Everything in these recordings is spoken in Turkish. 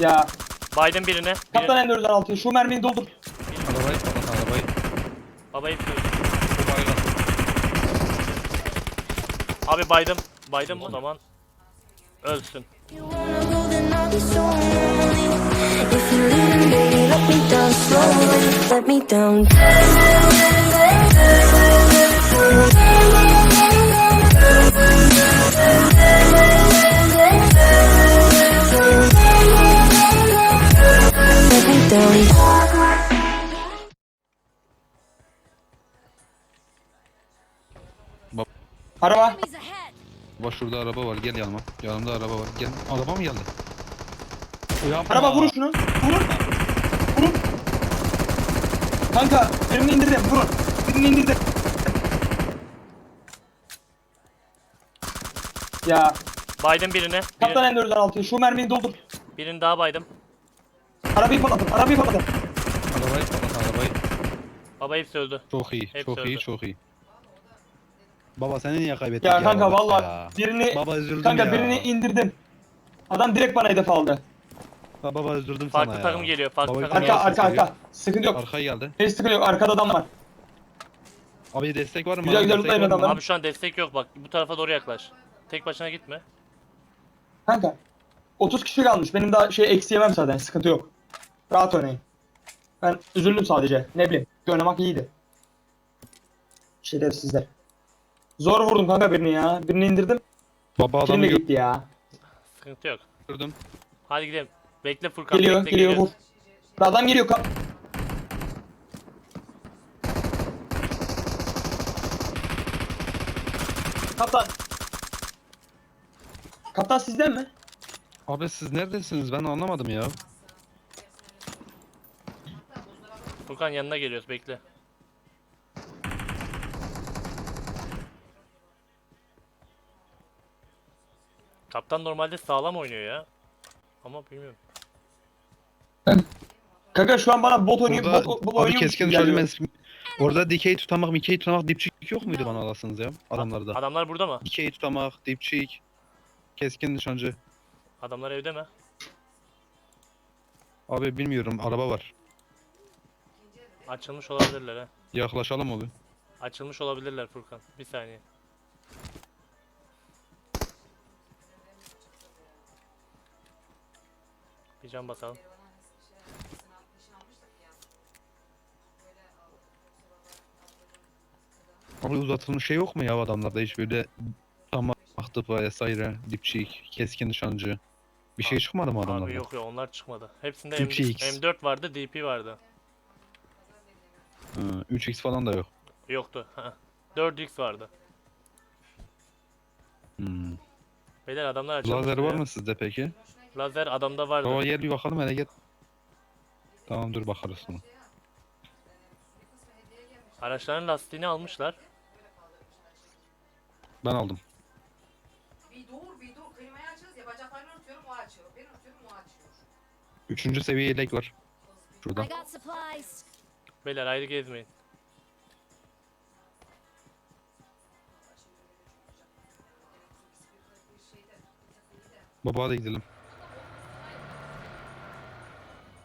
Ya Biden birine. kaptan Birini. M4'den altı. Şu mermiyi doldur. Arabayı patlat arabayı. Babayı baygın. Abi. Biden mı? O zaman ölsün. If you leave, baby, let me down slowly. Let me down. Araba. Bak şurada araba var gel yanıma. Yanımda araba var. Gel. Araba mı geldi? Yapma. Araba vurun şunu. Vurun. Vurun. Kanka birini indirdim. Vurun. Birini indirdim. Ya Biden birine. Biri, kaptan M4'den altı. Şu mermiyi doldur. birini daha Biden. Arabayı patlatın. Arabayı patlatın. Arabayı patlat arabayı. Baba hepsi öldü. Çok iyi. Hepsi çok iyi. öldü. Çok iyi. Baba seni niye kaybettik Ya kanka baba valla ya? birini Baba üzüldüm kanka ya. birini indirdim. Adam direkt bana hedef aldı. Ha, baba üzüldüm Farklı sana ya. takım geliyor, farklı Baba, takım Arka geliyor. arka arka. Sıkıntı yok. Arkaya geldi. Hiç sıkıntı yok. Arkada adam var. Abi destek var mı? Güzel, güzel destek var mı? adamları. Abi şu an destek yok bak. Bu tarafa doğru yaklaş. Tek başına gitme. Kanka 30 kişi kalmış. Benim daha şey eksi yemem zaten. Sıkıntı yok. Rahat oynayın. Ben üzüldüm sadece. Ne bileyim. Oynamak iyiydi. Şerefsizler. Zor vurdum kanka birini ya. Birini indirdim. Baba Kilim adamı de gitti ya. Sıkıntı yok. gördüm. Hadi gidelim. Bekle Furkan. Geliyor, bekle, geliyor vur. Adam geliyor kap. Kaptan. Kaptan sizden mi? Abi siz neredesiniz? Ben anlamadım ya. Furkan yanına geliyoruz bekle. Kaptan normalde sağlam oynuyor ya. Ama bilmiyorum. Kanka şu an bana bot oynuyor. Orada Bot, bot abi oynuyor. keskin şöyle Orada dikey tutamak, mikey tutamak, dipçik yok muydu bana alasınız ya adamlarda? Adamlar burada mı? Dikey tutamak, dipçik, keskin nişancı. Adamlar evde mi? Abi bilmiyorum araba var. Açılmış olabilirler ha. Yaklaşalım abi. Açılmış olabilirler Furkan. Bir saniye. Can basalım. Abi uzatılmış şey yok mu ya adamlarda hiç böyle tutamak, tıpa vesaire, dipçik, keskin nişancı. Bir şey çıkmadı mı adamlarda? Abi yok yok onlar çıkmadı. Hepsinde M- X. M4 vardı, DP vardı. Hı, 3x falan da yok. Yoktu. ha. 4X vardı. Hmm. Beyler adamlar açılmış. Lazer var ya. mı sizde peki? Lazer adamda vardı. Baba gel bir bakalım hele gel. Tamam dur bakarız sonra. Araçların lastiğini almışlar. Ben aldım. Bir dur bir dur klimayı açacağız ya bacaklarını örtüyorum o açıyor. Ben örtüyorum o açıyor. Üçüncü seviye yelek var. Şurada. I got supplies. Beyler ayrı gezmeyin. Baba hadi gidelim.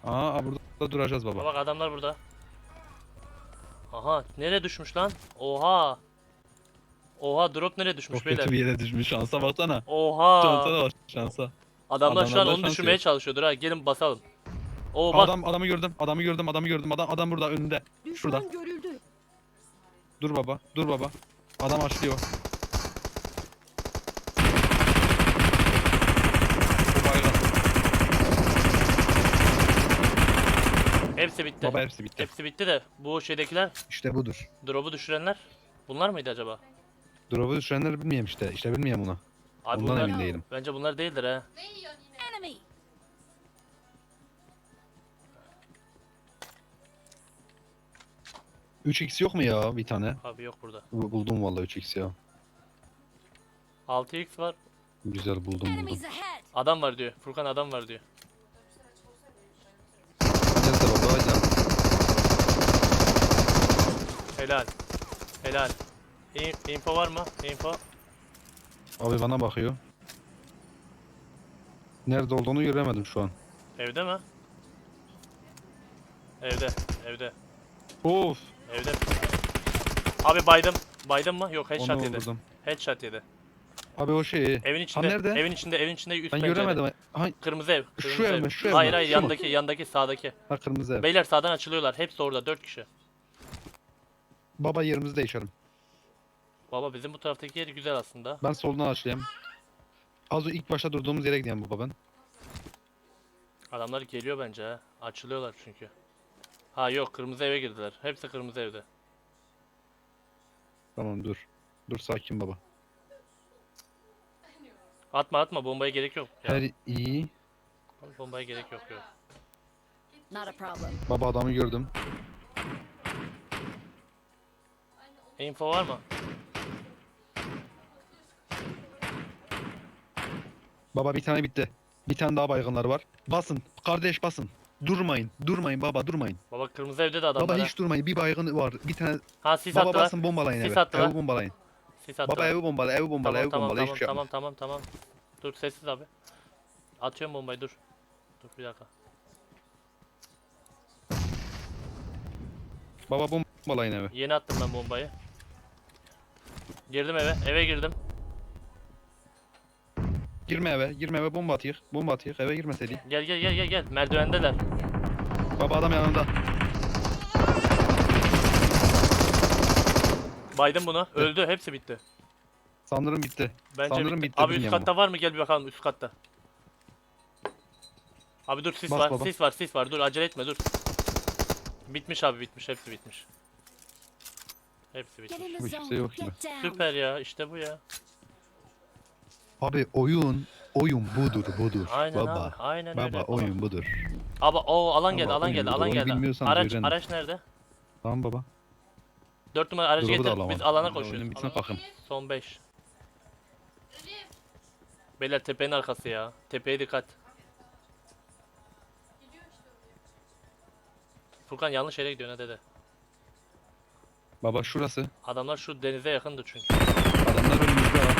Aa burada duracağız baba. Bak adamlar burada. Aha nereye düşmüş lan? Oha. Oha drop nereye düşmüş Çok beyler? kötü bir yere düşmüş şansa baksana. Oha. Şansa bak şansa. Adamlar şu an adamlarda onu şans düşürmeye yok. çalışıyordur ha. Gelin basalım. Oo bak. Adam adamı gördüm. Adamı gördüm. Adamı gördüm. Adam adam burada önünde. Şurada. Düşman görüldü. Dur baba. Dur baba. Adam açlıyor. Bu baygın. Hepsi bitti. Baba hepsi bitti. Hepsi bitti de bu şeydekiler İşte budur. drop'u düşürenler bunlar mıydı acaba? Drop'u düşürenler bilmiyorum işte. İşte bilmiyorum bunu. Abi Bundan bunlar emin değilim. bence bunlar değildir ha. Enemy. Üç x yok mu ya bir tane? Abi yok burada. Bu- Buldum vallahi 3x ya. 6x var. Güzel buldum buldum. Enemies ahead. Adam var diyor. Furkan adam var diyor. Neyse baba hadi. Helal. Helal. İn- info var mı? Info. Abi bana bakıyor. Nerede olduğunu göremedim şu an. Evde mi? Evde, evde, Of. evde. Abi baydım. Baydım mı? Yok headshot Onu yedi. vurdum. Headshot yedi. Abi o şey. Evin içinde. nerede? Evin içinde, evin içinde üst Ben pencerede. göremedim. Ha, Kırmızı ev. Şu Kırmızı ev mi, şu ev hayır mi? hayır Şu mu? yandaki, yandaki sağdaki. ha kırmızı ev. Beyler sağdan açılıyorlar. Hepsi orada. Dört kişi. Baba yerimizi değişelim. Baba bizim bu taraftaki yeri güzel aslında. Ben soldan açlayayım. Az o ilk başta durduğumuz yere gideyim baba ben. Adamlar geliyor bence ha. Açılıyorlar çünkü. Ha yok kırmızı eve girdiler. Hepsi kırmızı evde. Tamam dur. Dur sakin baba. Atma atma bombaya gerek yok. Ya, Her iyi. bombaya gerek yok yok. Not a problem. Baba adamı gördüm. Info var mı? Baba bir tane bitti. Bir tane daha baygınlar var. Basın. Kardeş basın. Durmayın. Durmayın baba durmayın. Baba kırmızı evde de adamlar. baba hiç durmayın. Bir baygın var. Bir tane Ha sis baba attılar. basın bombalayın Sis evi. attılar. Evi bombalayın. Sis attılar. Baba evi bombala, evi bombala, tamam evi tamam bombala. tamam Hiçbir şey tamam tamam tamam. Dur sessiz abi. Atıyorum bombayı dur. Dur bir dakika. Baba bombalayın evi. Yeni attım ben bombayı. Girdim eve. Eve girdim. Girme eve, girme eve bomba atıyık. Bomba atıyık. Eve girmeseydik. Gel gel gel gel gel. Merdivendeler. Baba adam yanında. Baydım bunu. Öldü. Hepsi bitti. Sanırım bitti. Bence Sanırım bitti. bitti, Abi üst bilmiyorum katta var mı? Gel bir bakalım üst katta. Abi dur sis Bas var. baba. Sis var. Sis var. Dur acele etme dur. Bitmiş abi bitmiş. Hepsi bitmiş. Hepsi bitmiş. Hiçbir şey zone. yok gibi. Süper ya. işte bu ya. Abi oyun, oyun budur budur. Aynen baba. abi. Aynen Baba öyle. oyun budur. Abi o alan geldi. Baba, Alan oyun geldi. budur. Alan Onu geldi. Araç öğrenin. araç nerede? Tamam baba. 4 numara aracı da getir. Biz alana Oyunun koşuyoruz. bitsin bakayım. Son 5. Beyler tepenin arkası ya. Tepeye dikkat. Furkan yanlış yere gidiyor ne dede. Baba şurası. Adamlar şu denize yakındı çünkü. Adamlar önümüzde ha.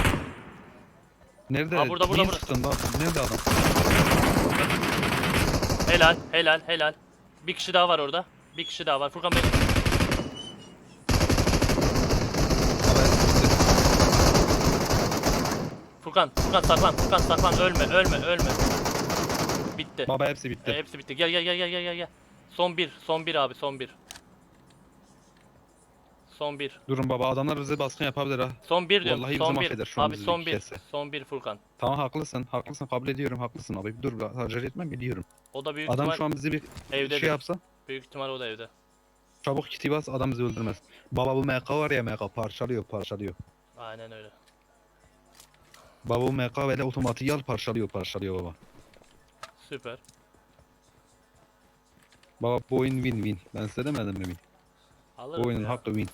Nerede? Ha, burada, burada, Neyin burada. sıktın? Nerede adam? Helal, helal, helal. Bir kişi daha var orada. Bir kişi daha var. Furkan bitti. Furkan, Furkan saklan, Furkan saklan. Ölme, ölme, ölme. Bitti. Baba hepsi bitti. E, hepsi bitti. Gel gel gel gel gel gel. Son bir, son bir abi, son bir. Son bir. Durun baba adamlar bize baskın yapabilir ha. Son bir diyorum. Vallahi bizi son bir. mahveder şu an Abi bizi son bir bir. kesse. Son bir Furkan. Tamam haklısın. Haklısın kabul ediyorum haklısın abi. Dur biraz acele etmem biliyorum. O da büyük Adam ihtimal şu an bizi bir evde. şey yapsa Büyük ihtimal o da evde. çabuk kiti bas adam bizi öldürmez. Baba bu MK var ya MK parçalıyor parçalıyor. Aynen öyle. Baba bu MK böyle otomatik al parçalıyor parçalıyor baba. Süper. Baba bu oyun win win. Ben size demedim mi win? Alırız Bu oyunun ya. hakkı win.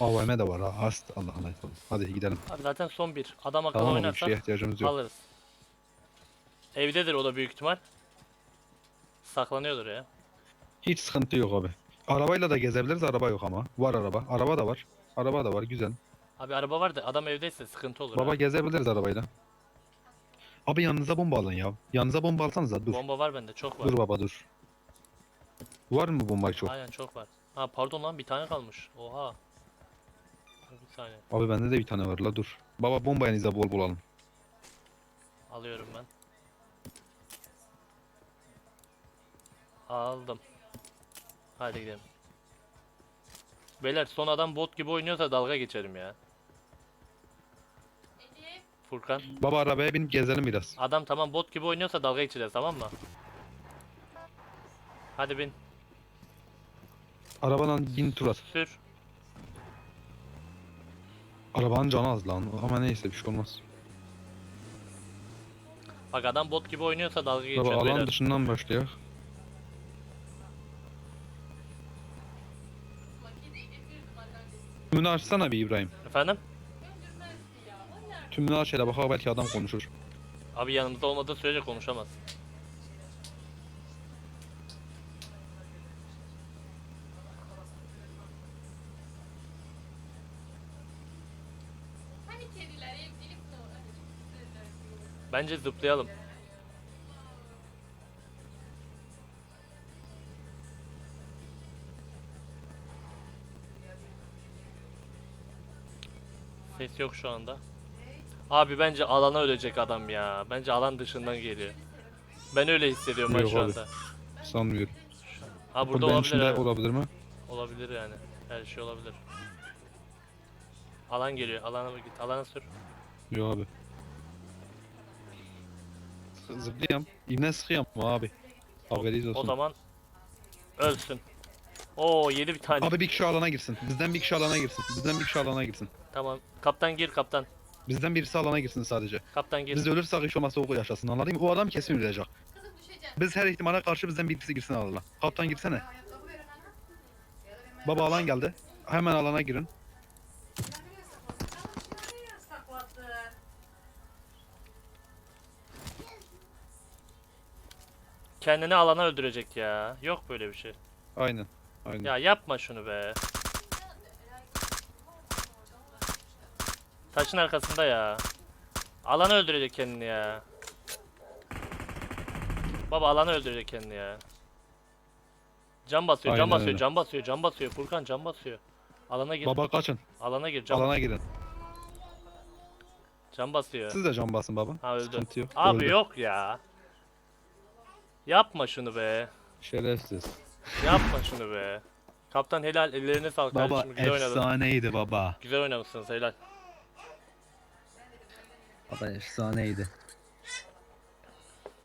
AVM de var ha. Ast Allah Allah. Hadi gidelim. Abi zaten son bir. Adam akıllı Tamam oğlum bir şeye ihtiyacımız yok. alırız. Evdedir o da büyük ihtimal. Saklanıyordur ya. Hiç sıkıntı yok abi. Arabayla da gezebiliriz araba yok ama. Var araba. Araba da var. Araba da var güzel. Abi araba var da adam evdeyse sıkıntı olur. Baba ha. gezebiliriz arabayla. Abi yanınıza bomba alın ya. Yanınıza bomba alsanıza dur. Bomba var bende çok var. Dur baba dur. Var mı bomba çok? Aynen çok var. Ha pardon lan bir tane kalmış. Oha. Bir saniye. Abi bende de bir tane var la dur. Baba bomba yanınıza bol alın. Alıyorum ben. Aldım. Hadi gidelim. Beyler son adam bot gibi oynuyorsa dalga geçerim ya. Furkan. Baba arabaya binip gezelim biraz. Adam tamam bot gibi oynuyorsa dalga geçeceğiz tamam mı? Hadi bin. Arabadan bin tur at. Sür. Arabanın canı az lan. Ama neyse bir şey olmaz. Bak adam bot gibi oynuyorsa dalga geçiyor alan beyler. dışından başlayak. Tümünü açsana bir İbrahim. Efendim? Tümünü aç hele bak belki adam konuşur. Abi yanımızda olmadığı sürece konuşamaz. Kediler evcilik mi? Çok güzeller. Bence zıplayalım. Ses yok şu anda. Abi bence alana ölecek adam ya. Bence alan dışından geliyor. Ben öyle hissediyorum ben Yok şu abi. anda. Sanmıyorum. Ha burada olabilir. içinde olabilir mi? Olabilir yani. Her şey olabilir. Alan geliyor. Alana git. Alana sür. Yok abi. Zıplayam. İbne sıkıyam abi. Haberiniz olsun. O zaman ölsün. Oo yedi bir tane. Abi bir kişi alana girsin. Bizden bir kişi alana girsin. Bizden bir kişi alana girsin. Tamam. Kaptan gir kaptan. Bizden birisi alana girsin sadece. Kaptan gir. Biz ölürsek hiç olmazsa o yaşasın anladın mı? O adam kesin ölecek. Biz her ihtimale karşı bizden birisi girsin alana. Kaptan girsene. Baba alan geldi. Hemen alana girin. Kendini alana öldürecek ya. Yok böyle bir şey. Aynen. Aynen. Ya yapma şunu be. Taşın arkasında ya. Alanı öldürecek kendini ya. Baba alanı öldürecek kendini ya. Can basıyor, can Aynen basıyor, öyle. can basıyor, can basıyor. Furkan can basıyor. Alana gir. Baba kaçın. Alana gir, can, Alana girin. can basıyor. Siz de can basın baba. Ha öldü. Sıkıntı yok. Abi Öldü. yok ya. Yapma şunu be. Şerefsiz. Yapma şunu be. Kaptan helal ellerine sağlık Baba kardeşim. Güzel oynadın. efsaneydi baba. Güzel oynamışsınız helal. Baba efsaneydi.